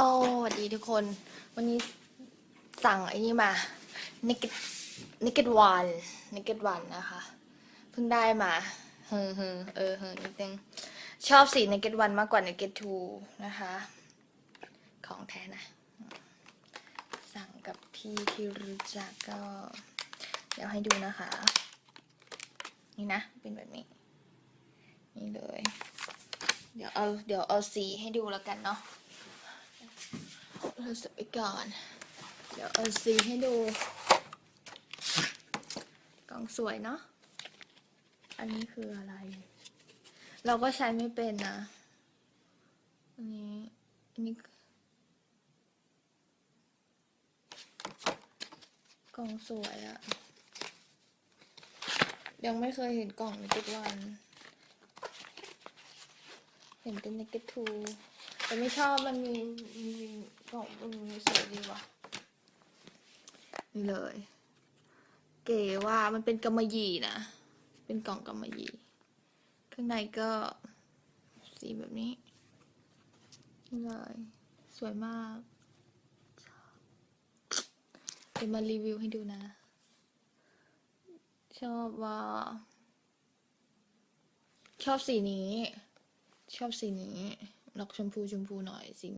สวัสดีทุกคน วันนี้สั่งไอ้นี่มา naked naked one naked one นะคะ เพิ่งได้มาเฮอเฮอเออเฮอนิดนึงชอบสี naked one มากกว่า naked two นะคะ ของแท้นะ สั่งกับพี่ที่รู้จักก็ เดี๋ยวให้ดูนะคะ นี่นะ เป็นแบบนี้ นี่เลย เดี๋ยวเอาเดี๋ยวเอาสีให้ดูแล้วกันเนาะ เราใส่ไปก่อน เดี๋ยวเอาสีให้ดู กล่องสวยเนาะ อันนี้คืออะไร เราก็ใช้ไม่เป็นนะ อันนี้ อันนี้กล่องสวยอะยังไม่เคยเห็นกล่องในทุกวัน เห็นเป็นในกระทู แต่ไม่ชอบมันมีมีกล่องมันมีสวยดีว่ะนี่เลย เก๋ว่ามันเป็นกำมะหยี่นะ เป็นกล่องกำมะหยี่ข้างในก็สีแบบนี้นี่เลย สวยมากเดี๋ยวมารีวิวให้ดูนะ ชอบว่า ชอบสีนี้ ชอบสีนี้ ดอกชมพูชมพูหน่อยสี